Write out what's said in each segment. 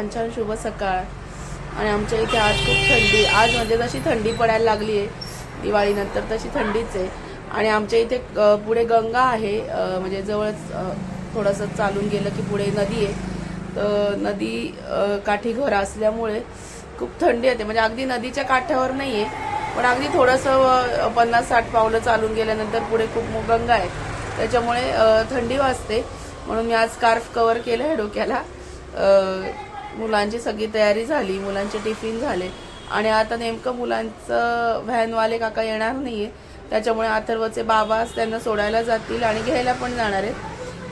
छान छान शुभ सकाळ. आणि आमच्या इथे आज खूप थंडी आज म्हणजे जशी थंडी पडायला लागली आहे दिवाळीनंतर तशी थंडीच आहे. आणि आमच्या इथे पुढे गंगा आहे म्हणजे जवळच थोडंसं चालून गेलं की पुढे नदी आहे. तर नदी काठी घर असल्यामुळे खूप थंडी येते. म्हणजे अगदी नदीच्या काठावर नाही आहे पण अगदी थोडंसं पन्नास साठ पावलं चालून गेल्यानंतर पुढे खूप गंगा आहे. त्याच्यामुळे थंडी वाजते. म्हणून मी आज स्कार्फ कवर केलं आहे डोक्याला मुलांची सगळी तयारी झाली मुलांचे टिफिन झाले. आणि आता नेमकं मुलांचं व्हॅनवाले काका येणार नाही आहे त्याच्यामुळे अथर्वचे बाबाच त्यांना सोडायला जातील आणि घ्यायला पण जाणार आहेत.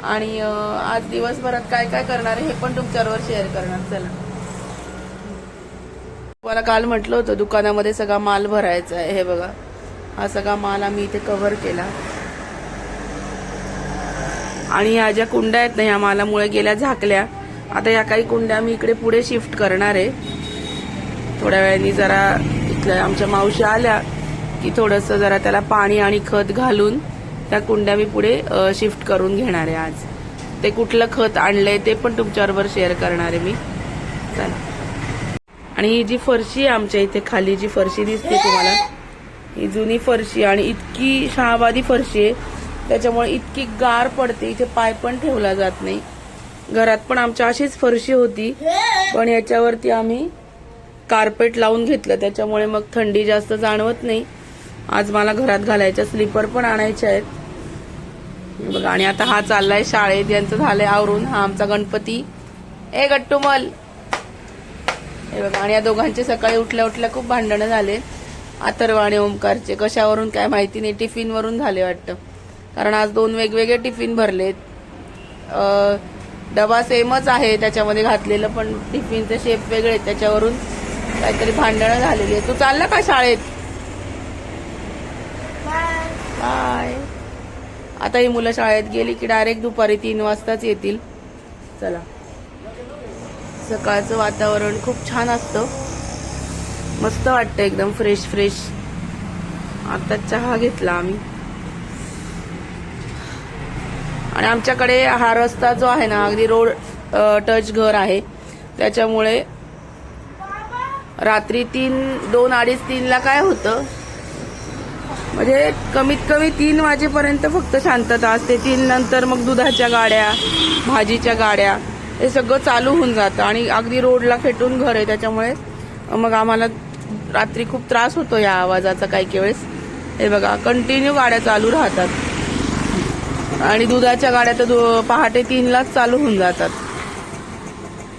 आणि आज दिवसभरात काय काय करणार आहे हे पण तुमच्यावर शेअर करणार. चला. मला काल म्हटलं होतं दुकानामध्ये सगळा माल भरायचा आहे. हे बघा. हा सगळा माल आम्ही इथे कव्हर केला. आणि ह्या ज्या कुंड्या आहेत ना ह्या मालामुळे गेल्या झाकल्या. आता या काही कुंड्या मी इकडे पुढे शिफ्ट करणार आहे. थोड्या वेळाने जरा इथल्या आमच्या मावशी आल्या की थोडंसं जरा त्याला पाणी आणि खत घालून त्या कुंड्या मी पुढे शिफ्ट करून घेणार आहे आज. ते कुठलं खत आणलंय ते पण तुमच्याबरोबर शेअर करणार आहे मी. चला. आणि ही जी फरशी आहे आमच्या इथे खाली जी फरशी दिसते तुम्हाला ही जुनी फरशी आणि इतकी शहाबादी फरशी आहे. त्याच्यामुळे इतकी गार पडते इथे पाय पण ठेवला जात नाही. घरात पण आमच्या अशीच फरशी होती. पण याच्यावरती आम्ही कार्पेट लावून घेतलं. त्याच्यामुळे मग थंडी जास्त जाणवत नाही. आज मला घरात घालायच्या स्लीपर पण आणायच्या आहेत. बघा आणि आता हा चाललाय शाळेत. यांचं झालंय आवरून. हा आमचा गणपती. ए गट्टुमल! हे बघा आणि या दोघांचे सकाळी उठल्या उठल्या खूप भांडणं झाले. अथर्व आणि ओमकारचे कशावरून काय माहिती नाही. टिफिनवरून झाले वाटतं. कारण आज दोन वेगवेगळे टिफिन भरलेत. डबा सेमच आहे त्याच्यामध्ये घातलेलं पण टिफिनचे शेप वेगळे आहेत त्याच्यावरून काहीतरी भांडणं झालेली आहे तू चालला का शाळेत? बाय. आता ही मुलं शाळेत गेली की डायरेक्ट दुपारी तीन वाजताच येतील. चला. सकाळचं वातावरण खूप छान असतं. मस्त वाटतं एकदम फ्रेश फ्रेश आता चहा घेतला आम्ही. आणि आमच्याकडे हा रस्ता जो आहे ना अगदी रोड टच घर आहे. त्याच्यामुळे रात्री तीन दोन अडीच तीनला काय होतं? म्हणजे कमीत कमी तीन वाजेपर्यंत फक्त शांतता असते. तीन नंतर मग दुधाच्या गाड्या भाजीच्या गाड्या हे सगळं चालू होऊन जातं. आणि अगदी रोडला खेटून घर आहे. त्याच्यामुळे मग आम्हाला रात्री खूप त्रास होतो या आवाजाचा काही काही वेळेस. हे बघा कंटिन्यू गाड्या चालू राहतात. आणि दुधाच्या गाड्या तर दु- पहाटे तीनलाच चालू होऊन जातात.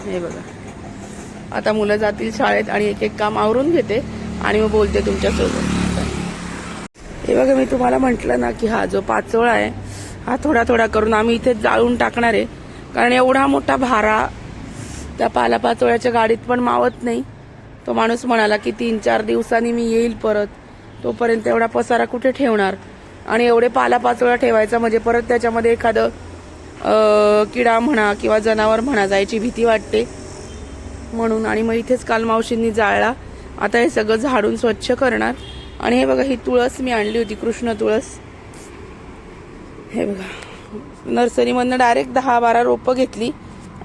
हे बघा. आता मुलं जातील शाळेत आणि एक एक काम आवरून घेते आणि मग बोलते तुमच्यासोबत. हे बघा मी तुम्हाला म्हटलं ना की हा जो पाचोळा आहे हा थोडा थोडा करून आम्ही इथे जाळून टाकणार आहे. कारण एवढा मोठा भारा त्या पालापाचोळ्याच्या गाडीत पण मावत नाही. तो माणूस म्हणाला की तीन चार दिवसांनी मी येईल परत. तोपर्यंत एवढा पसारा कुठे ठेवणार? आणि एवढे पालापाचोळा ठेवायचा म्हणजे परत त्याच्यामध्ये एखादं किडा म्हणा किंवा जनावर म्हणा जायची भीती वाटते. म्हणून आणि मग इथेच काल मावशींनी जाळला. आता हे सगळं झाडून स्वच्छ करणार. आणि हे बघा ही तुळस मी आणली होती कृष्ण तुळस. हे बघा नर्सरीमधनं डायरेक्ट दहा बारा रोपं घेतली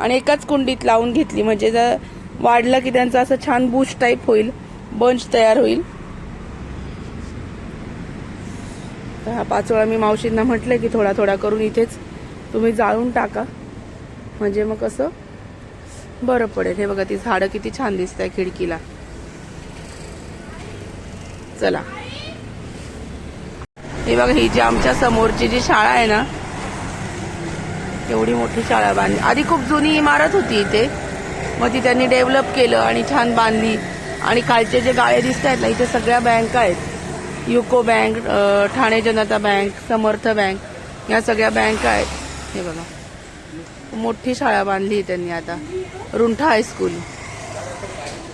आणि एकाच कुंडीत लावून घेतली. म्हणजे जर वाढलं की त्यांचं असं छान बूश टाईप होईल बंच तयार होईल. तर हा पाचोळा मी मावशींना म्हटलं की थोडा थोडा करून इथेच तुम्ही जाळून टाका. म्हणजे मग कसं? बरं पडेल. हे बघा ती झाडं किती छान दिसत आहे खिडकीला. चला. हे बघा ही जी आमच्या समोरची जी शाळा आहे ना एवढी मोठी शाळा बांधली. आधी खूप जुनी इमारत होती इथे. मग ती त्यांनी डेव्हलप केलं आणि छान बांधली. आणि खालचे जे गाळे दिसत आहेत ना इथे सगळ्या बँका आहेत. UCO bank Thane Janata bank Samarth bank या सगळ्या बँका आहेत. हे बघा. मोठी शाळा बांधली त्यांनी आता. रुंठा हायस्कूल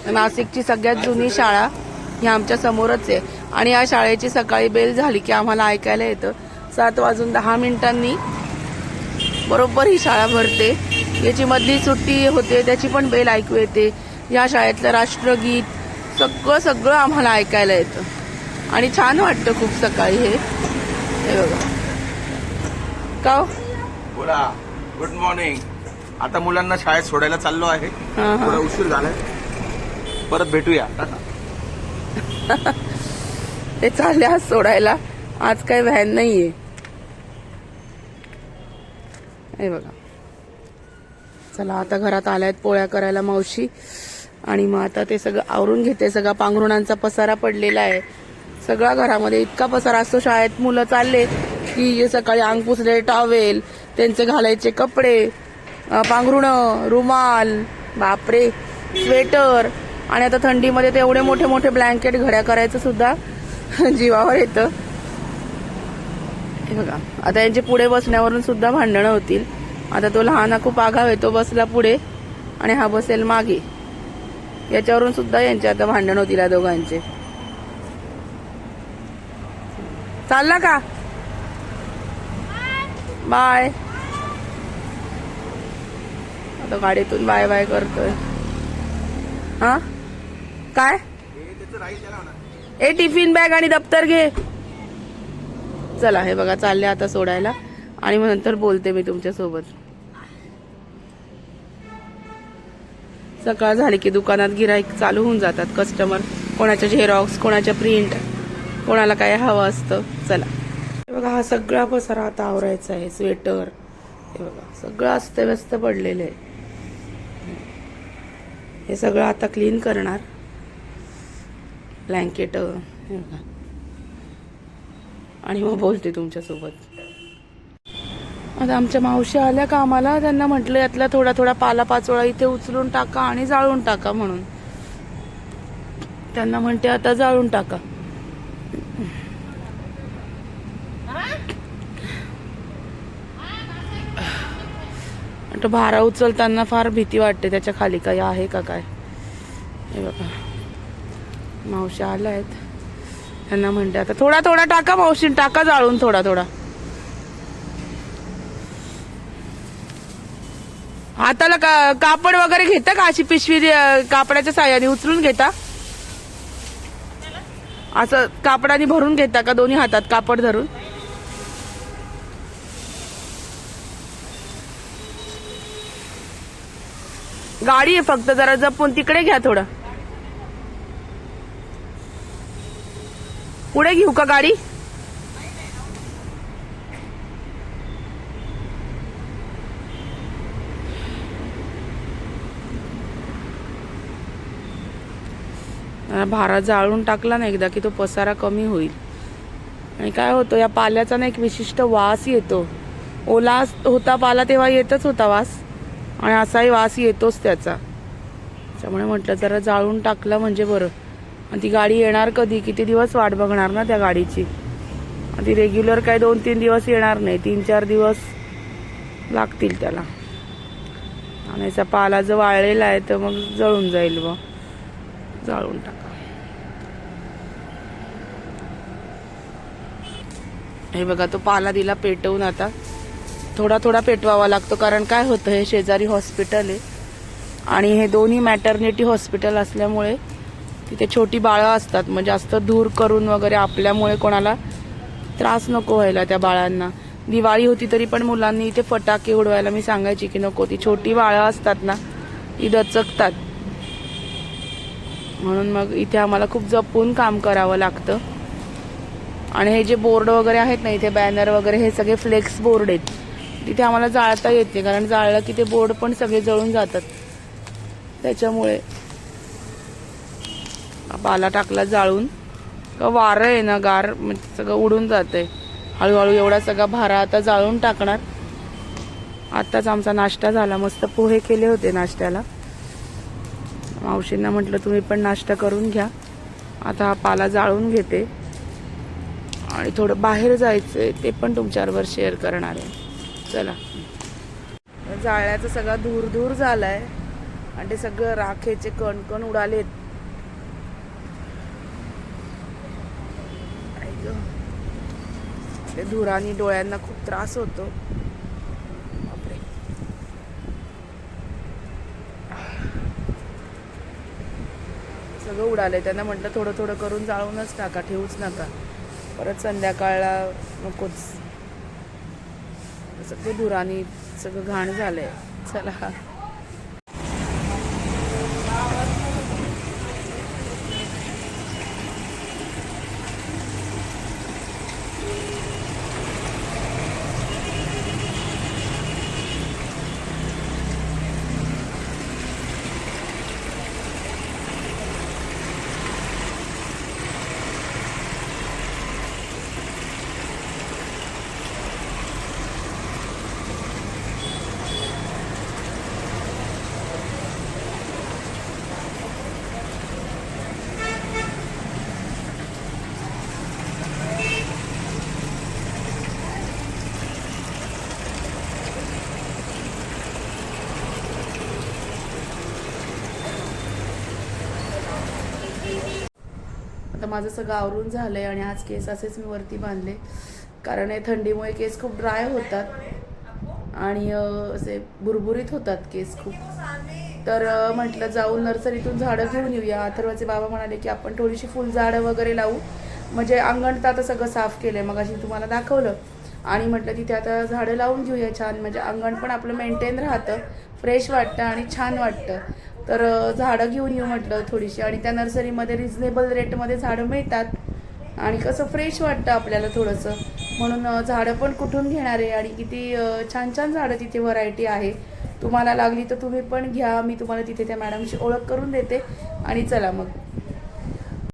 नाशिकची सगळ्यात जुनी शाळा ही आमच्या समोरच आहे. आणि या शाळेची सकाळी बेल झाली की आम्हाला ऐकायला येतं. सात वाजून दहा मिनिटांनी बरोबर ही शाळा भरते. याची मधली सुट्टी होते त्याची पण बेल ऐकू येते. या शाळेतलं राष्ट्रगीत सगळं सगळं आम्हाला ऐकायला येतं. आणि छान वाटतं खूप सकाळी हे. हे बघा. का हो? बोला. गुड मॉर्निंग आता मुलांना शाळेत सोडायला चाललो आहे. हा, हा. थोडा उशीर झालाय. परत भेटूया. ते चालले आज सोडायला. आज काही व्हॅन नाहीये. हे बघा. चला आता घरात आल्यात पोळ्या करायला मावशी. आणि मग आता ते सगळं आवरून घेते. सगळा पांघरुणांचा पसारा पडलेला आहे. सगळा घरामध्ये इतका पसारा असतो. शाळेत मुलं चालले की सकाळी अंग पुसले टॉवेल त्यांचे घालायचे कपडे पांघरुण रुमाल बापरे स्वेटर आणि आता थंडीमध्ये ते एवढे मोठे मोठे ब्लँकेट घड्या करायचं सुद्धा जीवावर येतं. हे बघा आता यांचे पुढे बसण्यावरून सुद्धा भांडणं होतील. आता तो लहान खूप आघाव आहे तो बसला पुढे आणि हा बसेल मागे. याच्यावरून सुद्धा यांचे आता भांडण होतील या दोघांचे. चालला का? बाय आता गाडीतून बाय बाय करतोय. हा? काय? ए टिफिन बॅग आणि दप्तर घे. चला हे बघा चालले आता सोडायला. आणि मग नंतर बोलते मी तुमच्यासोबत सकाळ झाली की दुकानात गिराईक चालू होऊन जातात कस्टमर कोणाच्या झेरॉक्स कोणाच्या प्रिंट कोणाला काय हवं असतं चला. हे बघा हा सगळा पसारा आता आवरायचा आहे स्वेटर. हे बघा सगळं अस्तव्यस्त पडलेलं आहे. हे सगळं आता क्लीन करणार. ब्लँकेट हे बघा. आणि मग बोलते तुमच्यासोबत. आता आमच्या मावशी आल्या कामाला त्यांना म्हटलं यातला थोडा थोडा पाला पाचोळा इथे उचलून टाका आणि जाळून टाका म्हणून. त्यांना म्हणते आता जाळून टाका. आणि भारा उचलताना फार भीती वाटते त्याच्याखाली काही आहे का काय? हे बघा. मावशी आल्या आहेत त्यांना म्हणते आता थोडा थोडा टाका मावशी टाका जाळून थोडा थोडा. हाताला का कापड वगैरे घेता का अशी पिशवी कापडाच्या साह्याने? उचलून घेता? असं कापडाने भरून घेता का दोन्ही हातात कापड धरून? गाडी आहे फक्त जरा जपून तिकडे घ्या थोडं. पुढे घेऊ का गाडी? भारा जाळून टाकला ना एकदा की तो पसारा कमी होईल. आणि काय होतं या पाल्याचा ना एक विशिष्ट वास येतो. ओला होता पाला तेव्हा येतच होता वास. आणि असाही वास येतोच त्याचा. त्यामुळे म्हटलं जरा जाळून टाकलं म्हणजे बरं. आणि ती गाडी येणार कधी? किती दिवस वाट बघणार ना त्या गाडीची? आणि ती रेग्युलर काय दोन तीन दिवस येणार नाही. तीन चार दिवस लागतील त्याला. आणि याचा पाला जर वाळलेला आहे तर मग जळून जाईल व. जाळून टाक हे बघा तो पाला दिला पेटवून आता. थोडा थोडा पेटवावा लागतो कारण काय होतं हे शेजारी हॉस्पिटल आहे. आणि हे दोन्ही मॅटर्निटी हॉस्पिटल असल्यामुळे तिथे छोटी बाळं असतात. मग जास्त धूर करून वगैरे आपल्यामुळे कोणाला त्रास नको व्हायला त्या बाळांना. दिवाळी होती तरी पण मुलांनी इथे फटाके उडवायला मी सांगायची की नको ती छोटी बाळं असतात ना ती दचकतात. म्हणून मग इथे आम्हाला खूप जपून काम करावं लागतं. आणि हे जे बोर्ड वगैरे आहेत ना इथे बॅनर वगैरे हे सगळे फ्लेक्स बोर्ड आहेत. तिथे आम्हाला जाळता येत नाही कारण जाळलं की ते बोर्ड पण सगळे जळून जातात. त्याच्यामुळे पाला टाकला जाळून. का वारं आहे ना गार म्हणजे सगळं उडून जातंय. हळूहळू एवढा सगळा भारा आता जाळून टाकणार. आत्ताच आमचा नाश्ता झाला मस्त पोहे केले होते नाश्त्याला. मावशींना म्हटलं तुम्ही पण नाश्ता करून घ्या. आता हा पाला जाळून घेते. आणि थोडं बाहेर जायचंय ते पण तुमच्याबरोबर शेअर करणार आहे. चला. जाळ्याचा सगळा धूर धूर झालाय. आणि ते सगळं राखेचे कणकण उडालेत. ते धुराने डोळ्यांना खूप त्रास होतो. बापरे. सगळं उडालंय. त्यांना म्हटलं थोडं थोडं करून जाळूनच टाका ठेवूच नका. परत संध्याकाळला नकोच. सगळं धुरानी सगळं घाण झालंय. चला. आता माझं सगळं आवरून झालं आहे आणि आज केस असेच मी वरती बांधले. कारण हे थंडीमुळे केस खूप ड्राय होतात आणि असे बुरबुरीत होतात केस खूप. तर म्हटलं जाऊन नर्सरीतून झाडं घेऊन येऊया. अथर्वाचे बाबा म्हणाले की आपण थोडीशी फुलझाडं वगैरे लावू. म्हणजे अंगण तर आता सगळं साफ केलंय. मग अशी तुम्हाला दाखवलं. आणि म्हटलं तिथे आता झाडं लावून घेऊया छान. म्हणजे अंगण पण आपलं मेंटेन राहतं. फ्रेश वाटतं आणि छान वाटतं. तर झाडं घेऊन येऊ म्हटलं थोडीशी. आणि त्या नर्सरीमध्ये रिझनेबल रेटमध्ये झाडं मिळतात. आणि कसं फ्रेश वाटतं आपल्याला थोडंसं. म्हणून झाडं पण कुठून घेणार आहे? आणि किती छान छान झाडं तिथे व्हरायटी आहे. तुम्हाला लागली तर तुम्ही पण घ्या. मी तुम्हाला तिथे त्या मॅडमशी ओळख करून देते. आणि चला मग.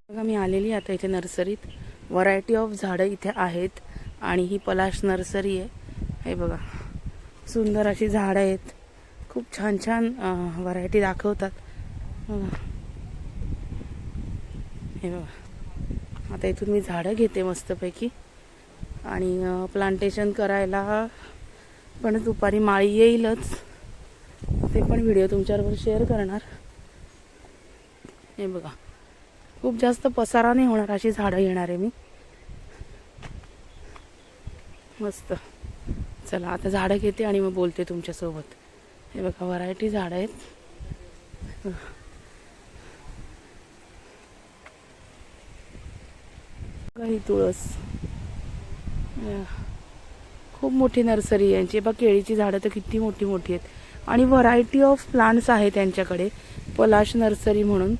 बघा मी आलेली आता इथे नर्सरीत. व्हरायटी ऑफ झाडं इथे आहेत. आणि ही पलाश नर्सरी आहे. हे बघा. सुंदर अशी झाडं आहेत. खूप छान छान व्हरायटी दाखवतात. हे बघा. आता इथून मी झाडं घेते मस्तपैकी. आणि प्लांटेशन करायला पण दुपारी माळी येईलच. ते पण व्हिडिओ तुमच्याबरोबर शेअर करणार. हे बघा. खूप जास्त पसारा नाही होणार अशी झाडं घेणार आहे मी. मस्त. चला आता झाडं घेते आणि मग बोलते तुमच्यासोबत. हे बघा व्हरायटी झाडं आहेत. बघा ही तुळस. खूप मोठी नर्सरी आहे यांची. बा केळीची झाडं तर किती मोठी मोठी आहेत. आणि व्हरायटी ऑफ प्लांट्स आहेत त्यांच्याकडे पलाश नर्सरी म्हणून.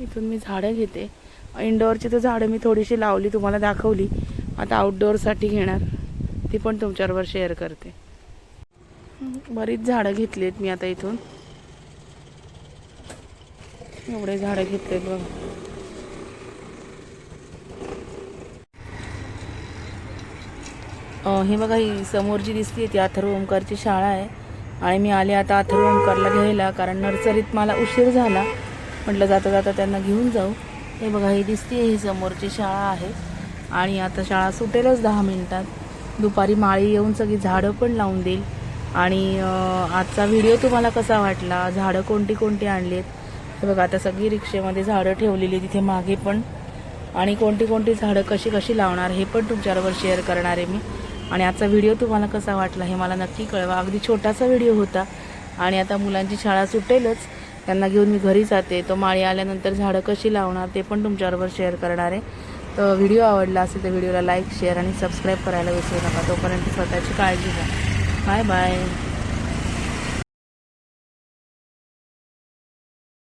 इथून मी झाडं घेते. इंडोअरची तर झाडं मी थोडीशी लावली तुम्हाला दाखवली. आता आउटडोअरसाठी घेणार. ती पण तुमच्याबरोबर शेअर करते. बरीच झाडं घेतली आहेत मी आता इथून. एवढे झाडं घेतलेत बघ. हे बघा ही समोर जी दिसते ती अथर्व ओंकारची शाळा आहे. आणि मी आले आता अथर्व ओंकारला घ्यायला कारण नर्सरीत मला उशीर झाला. म्हटलं जाता जाता त्यांना घेऊन जाऊ. हे बघा ही दिसते ही समोरची शाळा आहे. आणि आता शाळा सुटेलच दहा मिनिटात. दुपारी माळी येऊन सगळी झाडं पण लावून देईल. आणि आजचा व्हिडिओ तुम्हाला कसा वाटला? झाडं कोणती कोणती आणली आहेत बघा आता सगळी रिक्षेमध्ये झाडं ठेवलेली तिथे मागे पण. आणि कोणती कोणती झाडं कशी कशी लावणार हे पण तुमच्याबरोबर शेअर करणार आहे मी. आणि आजचा व्हिडिओ तुम्हाला कसा वाटला हे मला नक्की कळवा. अगदी छोटासा व्हिडिओ होता. आणि आता मुलांची शाळा सुटेलच. त्यांना घेऊन मी घरी जाते. तो माळी आल्यानंतर झाडं कशी लावणार ते पण तुमच्याबरोबर शेअर करणार आहे. तर व्हिडिओ आवडला असेल तर व्हिडिओला लाईक शेअर आणि सबस्क्राईब करायला विसरू नका. तोपर्यंत स्वतःची काळजी घ्या. Bye bye